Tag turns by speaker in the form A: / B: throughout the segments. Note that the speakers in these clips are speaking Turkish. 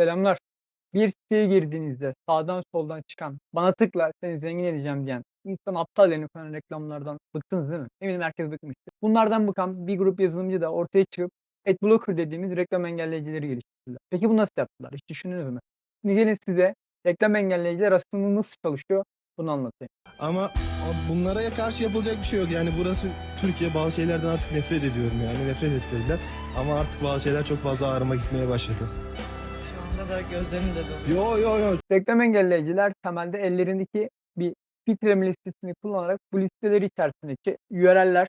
A: Selamlar. Bir siteye girdiğinizde sağdan soldan çıkan, "Bana tıkla, seni zengin edeceğim." diyen, insanı aptal yerine koyan reklamlardan bıktınız değil mi? Eminim herkes bıkmıştır. Bunlardan bıkan bir grup yazılımcı da ortaya çıkıp Adblocker dediğimiz reklam engelleyicileri geliştirdiler. Peki bunu nasıl yaptılar? Hiç düşündünüz mü? Şimdi gelin size reklam engelleyiciler aslında nasıl çalışıyor bunu anlatayım.
B: Ama bunlara karşı yapılacak bir şey yok. Yani burası Türkiye bazı şeylerden artık nefret ediyorum yani. Nefret ettirdiler. Ama artık bazı şeyler çok fazla ağrıma gitmeye başladı.
C: Gözlerim de dolu.
B: Yo yo yo.
A: Reklam engelleyiciler temelde ellerindeki bir filtreleme listesini kullanarak bu listeler içerisindeki URL'ler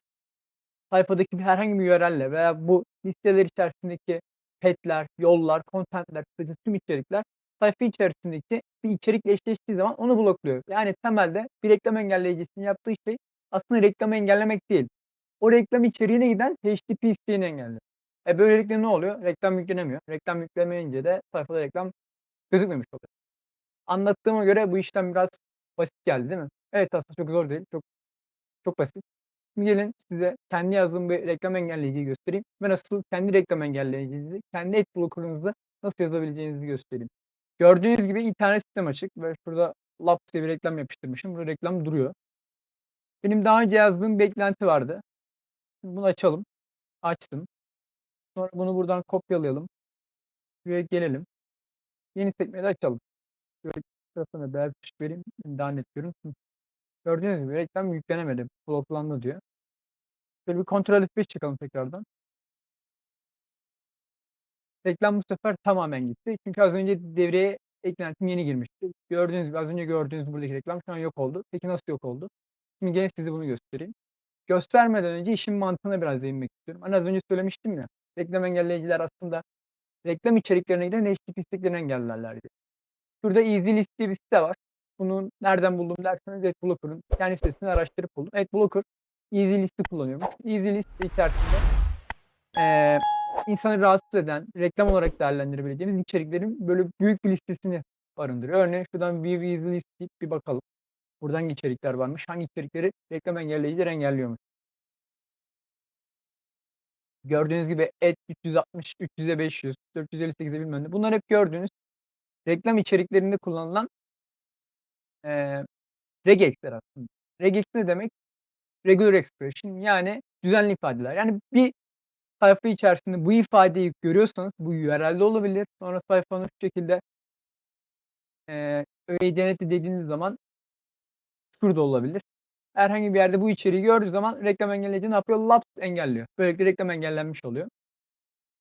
A: sayfadaki bir herhangi bir URL'le veya bu listeler içerisindeki petler, yollar, content'ler, kısacası tüm içerikler sayfa içerisindeki bir içerikle eşleştiği zaman onu blokluyor. Yani temelde bir reklam engelleyicisinin yaptığı şey aslında reklamı engellemek değil. O reklam içeriğine giden HTTP isteğini engelliyor. E böylelikle ne oluyor? Reklam yüklenemiyor. Reklam yüklemeyince de sayfada reklam gözükmemiş oluyor. Anlattığıma göre bu işlem biraz basit geldi değil mi? Evet aslında çok zor değil. Çok çok basit. Şimdi gelin size kendi yazdığım bir reklam engelleyiciyi göstereyim ve nasıl kendi reklam engelleyicinizi, kendi adblocker'ınızı nasıl yazabileceğinizi göstereyim. Gördüğünüz gibi internet sitem açık ve şurada Labs diye bir reklam yapıştırmışım. Burada reklam duruyor. Benim daha önce yazdığım bir eklenti vardı. Şimdi bunu açalım. Açtım. Sonra bunu buradan kopyalayalım. Buraya gelelim. Yeni sekmeyi açalım. Şöyle tarafına beyaz ışık vereyim. Daha net görün. Hı. Gördüğünüz gibi reklam yüklenemedi. Bloklandı diyor. Şöyle bir kontrol F5 çıkalım tekrardan. Reklam bu sefer tamamen gitti. Çünkü az önce devreye eklentim yeni girmişti. Gördüğünüz gibi az önce gördüğünüz buradaki reklam şu an yok oldu. Peki nasıl yok oldu? Şimdi gene size bunu göstereyim. Göstermeden önce işin mantığına biraz değinmek istiyorum. Hani az önce söylemiştim ya. Reklam engelleyiciler aslında reklam içeriklerine giden HTTP isteklerini engellerler diye. Şurada EasyList diye bir site var. Bunu nereden buldum derseniz AdBlocker'ın kendi sitesini araştırıp buldum. AdBlocker EasyList'i kullanıyormuş. EasyList içerisinde eee insanı rahatsız eden, reklam olarak değerlendirebileceğimiz içeriklerin böyle büyük bir listesini barındırıyor. Örneğin şuradan View EasyList deyip bir bakalım. Burada hangi içerikler varmış, hangi içerikleri reklam engelleyiciler engelliyormuş. Gördüğünüz gibi Ad 360, 300'e 500, 458'e bilmem ne. Bunlar hep gördüğünüz reklam içeriklerinde kullanılan eee regex'ler aslında. Regex ne demek? Regular expression yani düzenli ifadeler. Yani bir sayfa içerisinde bu ifadeyi görüyorsanız bu URL'de olabilir. Sonra sayfanın şu şekilde eee öğeyi denetle dediğiniz zaman şurada olabilir. Herhangi bir yerde bu içeriği gördüğü zaman reklam engelleyici ne yapıyor? Laps engelliyor. Böylelikle reklam engellenmiş oluyor.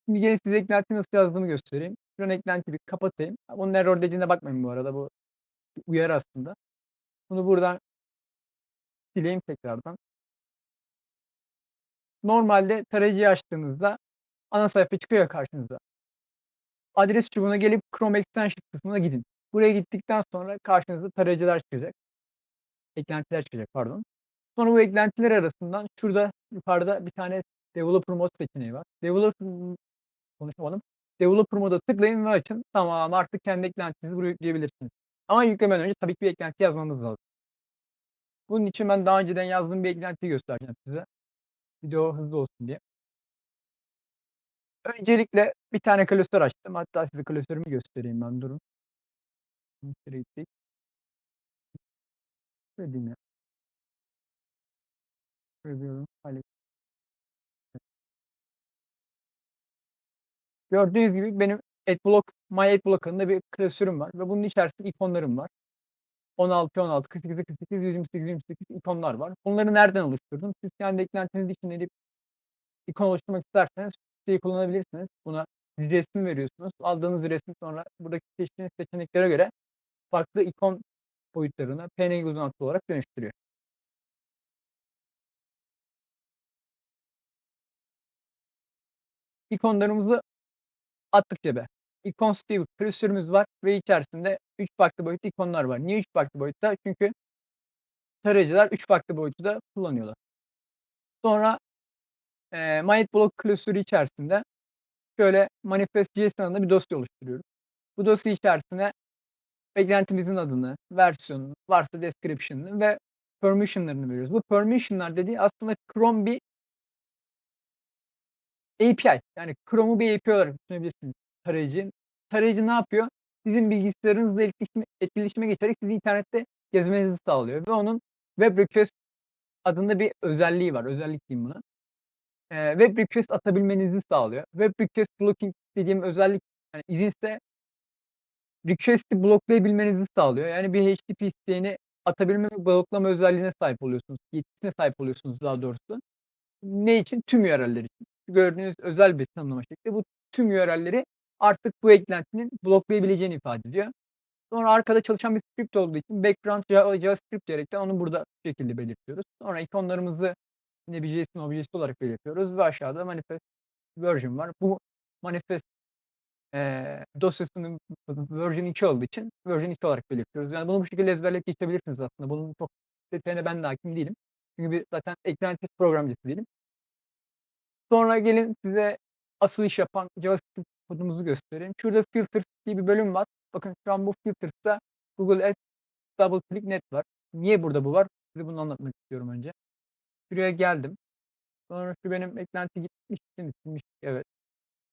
A: Şimdi gelin size eklentiyi nasıl yazdığımı göstereyim. Şuradan eklentiyi bir kapatayım. Bunun error dediğine bakmayın bu arada. Bu uyarı aslında. Bunu buradan sileyim tekrardan. Normalde tarayıcıyı açtığınızda ana sayfa çıkıyor karşınıza. Adres çubuğuna gelip Chrome Extensions kısmına gidin. Buraya gittikten sonra karşınıza tarayıcılar çıkacak. Eklentiler çıkacak pardon. Sonra bu eklentiler arasından şurada yukarıda bir tane Developer Mode seçeneği var. Developer konuşamadım. Developer Mode'a tıklayın ve açın. Tamam artık kendi eklentinizi buraya yükleyebilirsiniz. Ama yüklemeden önce tabii ki bir eklenti yazmanız lazım. Bunun için ben daha önceden yazdığım bir eklentiyi göstereceğim size. Video hızlı olsun diye. Öncelikle bir tane klasör açtım. Hatta size klasörümü göstereyim ben durun. Şöyle diyorum. Hallet. Gördüğünüz gibi benim Adblock, My Adblock adında bir klasörüm var ve bunun içerisinde ikonlarım var. 16, 16, 48, 48, 128, 128 ikonlar var. Bunları nereden oluşturdum? Siz kendi eklentiniz için edip ikon oluşturmak isterseniz siteyi kullanabilirsiniz. Buna bir resim veriyorsunuz. Aldığınız resmi sonra buradaki seçtiğiniz seçeneklere göre farklı ikon boyutlarına PNG uzantısı olarak dönüştürüyor. İkonlarımızı attık cebe. İkon Steve klasörümüz var ve içerisinde 3 farklı boyutlu ikonlar var. Niye 3 farklı boyutta? Çünkü tarayıcılar 3 farklı boyutu da kullanıyorlar. Sonra eee MyAdBlock klasörü içerisinde şöyle manifest.json adında bir dosya oluşturuyoruz. Bu dosya içerisine eklentimizin adını, versiyonunu, varsa description'ını ve permission'larını veriyoruz. Bu permission'lar dediği aslında Chrome bir API. Yani Chrome'u bir API olarak düşünebilirsiniz tarayıcının tarayıcı ne yapıyor? Sizin bilgisayarınızla etkileşime etkileşime geçerek sizi internette gezmenizi sağlıyor ve onun web request adında bir özelliği var. Özellik diyeyim buna. Eee, web request atabilmenizi sağlıyor. Web request blocking dediğim özellik, hani, izinse request'i bloklayabilmenizi sağlıyor. Yani bir HTTP isteğini atabilme ve bloklama özelliğine sahip oluyorsunuz. Yetkisine sahip oluyorsunuz daha doğrusu. Ne için? Tüm URL'ler için. Gördüğünüz özel bir tanımlama şekli. Bu tüm URL'leri artık bu eklentinin bloklayabileceğini ifade ediyor. Sonra arkada çalışan bir script olduğu için background Java JavaScript diyerekten onu burada şu şekilde belirtiyoruz. Sonra ikonlarımızı yine bir JSON objesi olarak belirtiyoruz ve aşağıda manifest version var. Bu manifest, eee, dosyasının version 2 olduğu için version 2 olarak belirtiyoruz. Yani bunu bu şekilde ezberleyip geçebilirsiniz aslında. Bunun çok detayına ben de hâkim değilim. Çünkü bir zaten eklenti programcısı değilim. Sonra gelin size asıl iş yapan JavaScript kodumuzu göstereyim. Şurada filters diye bir bölüm var. Bakın şu an bu filters'ta Google Ads Double Click Net var. Niye burada bu var? Size bunu anlatmak istiyorum önce. Şuraya geldim. Sonra şu benim eklenti gitmiş mi? Silmiş. Evet.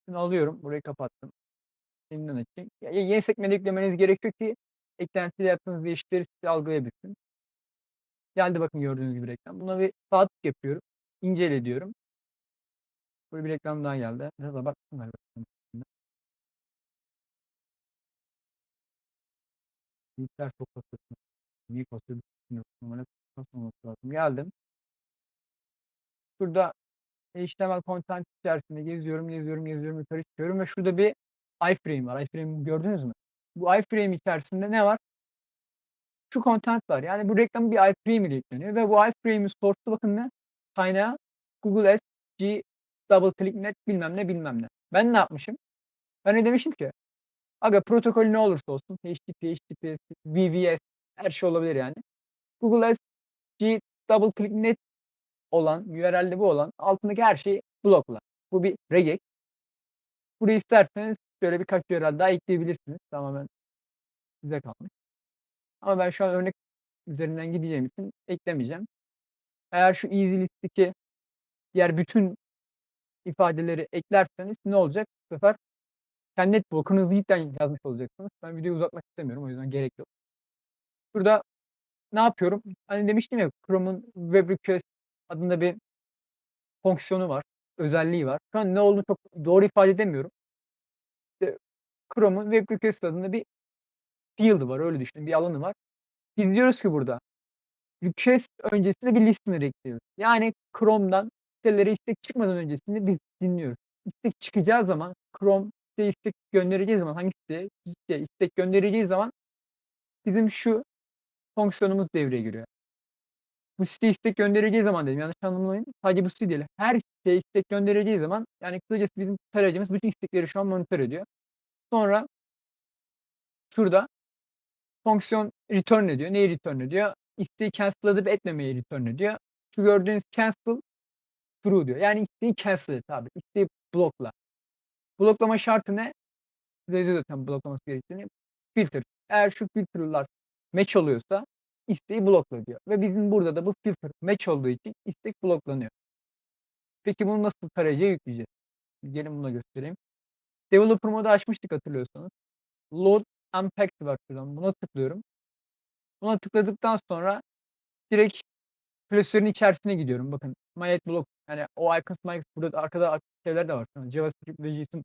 A: Şunu alıyorum. Burayı kapattım. Yeniden açayım. Ya, yeni sekmede yüklemeniz gerekiyor ki eklentiyle yaptığınız değişiklikleri size algılayabilsin. Geldi bakın gördüğünüz gibi reklam. Buna bir sağ tık yapıyorum. İncele diyorum. Böyle bir reklam daha geldi. Biraz abarttım. Linkler çok kasıyor. Niye kasıyor bilmiyorum. Normalde kasmaması lazım. Geldim. Şurada HTML content içerisinde geziyorum, geziyorum, geziyorum, yukarı çıkıyorum ve şurada bir iframe var. Iframe'i gördünüz mü? Bu iframe içerisinde ne var? Şu content var. Yani bu reklam bir iframe ile yükleniyor ve bu iframe'in source'u bakın ne? Kaynağı Google Ads, G, Double Click Net bilmem ne bilmem ne. Ben ne yapmışım? Ben ne demişim ki? Aga protokol ne olursa olsun HTTP, HTTPS, VVS her şey olabilir yani. Google Ads, G, Double Click Net olan, URL'de bu olan altındaki her şeyi blokla. Bu bir regek. Buraya isterseniz şöyle birkaç URL daha ekleyebilirsiniz. Tamamen size kalmış. Ama ben şu an örnek üzerinden gideceğim için eklemeyeceğim. Eğer şu easy list'teki diğer bütün ifadeleri eklerseniz ne olacak? Bu sefer kendi net blokunuzu cidden yazmış olacaksınız. Ben videoyu uzatmak istemiyorum. O yüzden gerek yok. Şurada ne yapıyorum? Hani demiştim ya Chrome'un Web Request adında bir fonksiyonu var. Özelliği var. Şu an ne olduğunu çok doğru ifade edemiyorum. Chrome'un Web Request adında bir field'ı var. Öyle düşünün. Bir alanı var. Biz diyoruz ki burada request öncesinde bir listener ekliyoruz. Yani Chrome'dan sitelere istek çıkmadan öncesinde biz dinliyoruz. İstek çıkacağı zaman Chrome siteye istek göndereceği zaman hangi siteye? Siteye istek göndereceği zaman bizim şu fonksiyonumuz devreye giriyor. Bu siteye istek göndereceği zaman dedim. Yanlış anlamayın. Sadece bu site değil. Her siteye istek göndereceği zaman yani kısacası bizim tarayıcımız bütün istekleri şu an monitör ediyor. Sonra şurada fonksiyon return ediyor. Neyi return ediyor? İsteği cancel edip etmemeyi return ediyor. Şu gördüğünüz cancel true diyor. Yani isteği cancel et abi. İsteği blokla. Bloklama şartı ne? Size zaten bloklaması gerektiğini. Filter. Eğer şu filter'lar match oluyorsa isteği blokla diyor. Ve bizim burada da bu filter match olduğu için istek bloklanıyor. Peki bunu nasıl tarayıcıya yükleyeceğiz? Gelin bunu göstereyim. Developer modu açmıştık hatırlıyorsanız. Load Unpacked var şuradan. Buna tıklıyorum. Buna tıkladıktan sonra direkt klasörün içerisine gidiyorum. Bakın my block yani o icons my burada arkada şeyler de var. JavaScript ve JSON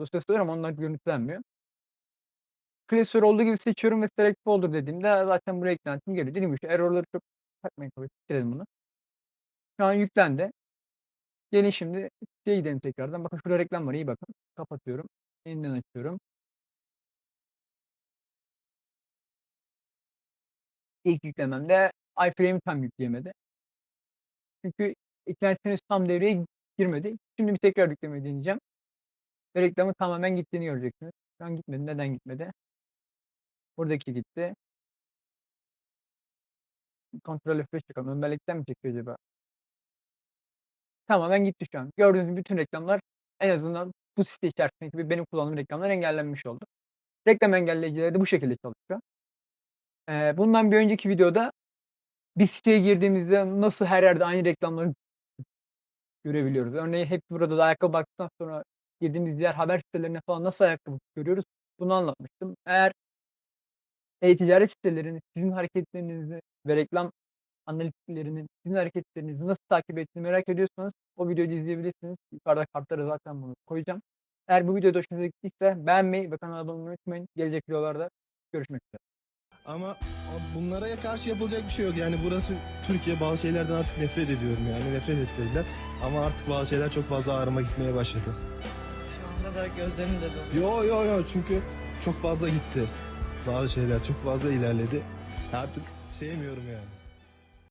A: dosyası var ama onlar görüntülenmiyor. Klasör olduğu gibi seçiyorum ve select folder dediğimde zaten buraya eklentim geliyor. Dediğim gibi şu error'ları çok takmayın tabii. Silelim bunu. Şu an yüklendi. Gelin şimdi siteye gidelim tekrardan. Bakın şurada reklam var. iyi bakın. Kapatıyorum. Yeniden açıyorum. İlk yüklememde iframe'i tam yükleyemedi. Çünkü eklentiniz tam devreye girmedi. Şimdi bir tekrar yüklemeyi deneyeceğim. Ve reklamın tamamen gittiğini göreceksiniz. Şu an gitmedi. Neden gitmedi? Buradaki gitti. Kontrol F5 çıkalım. Ön mi çekiyor acaba? Tamamen gitti şu an. Gördüğünüz bütün reklamlar en azından bu site içerisindeki benim kullandığım reklamlar engellenmiş oldu. Reklam engelleyicileri de bu şekilde çalışıyor. Eee, bundan bir önceki videoda bir siteye girdiğimizde nasıl her yerde aynı reklamları görebiliyoruz. Örneğin hep burada da ayakkabı baktıktan sonra girdiğimiz diğer haber sitelerine falan nasıl ayakkabı görüyoruz? bunu anlatmıştım. Eğer e-ticaret sitelerinin sizin hareketlerinizi ve reklam analitiklerinin sizin hareketlerinizi nasıl takip ettiğini merak ediyorsanız o videoyu izleyebilirsiniz. Yukarıda kartlara zaten bunu koyacağım. Eğer bu video da hoşunuza gittiyse beğenmeyi ve kanala abone olmayı unutmayın. Gelecek videolarda görüşmek üzere.
B: Ama bunlara karşı yapılacak bir şey yok. Yani burası Türkiye bazı şeylerden artık nefret ediyorum yani nefret ettirdiler. Ama artık bazı şeyler çok fazla ağrıma gitmeye başladı.
C: Şu anda da gözlerim de doluyor.
B: Yo yo yo çünkü çok fazla gitti. Bazı şeyler çok fazla ilerledi. Artık sevmiyorum yani.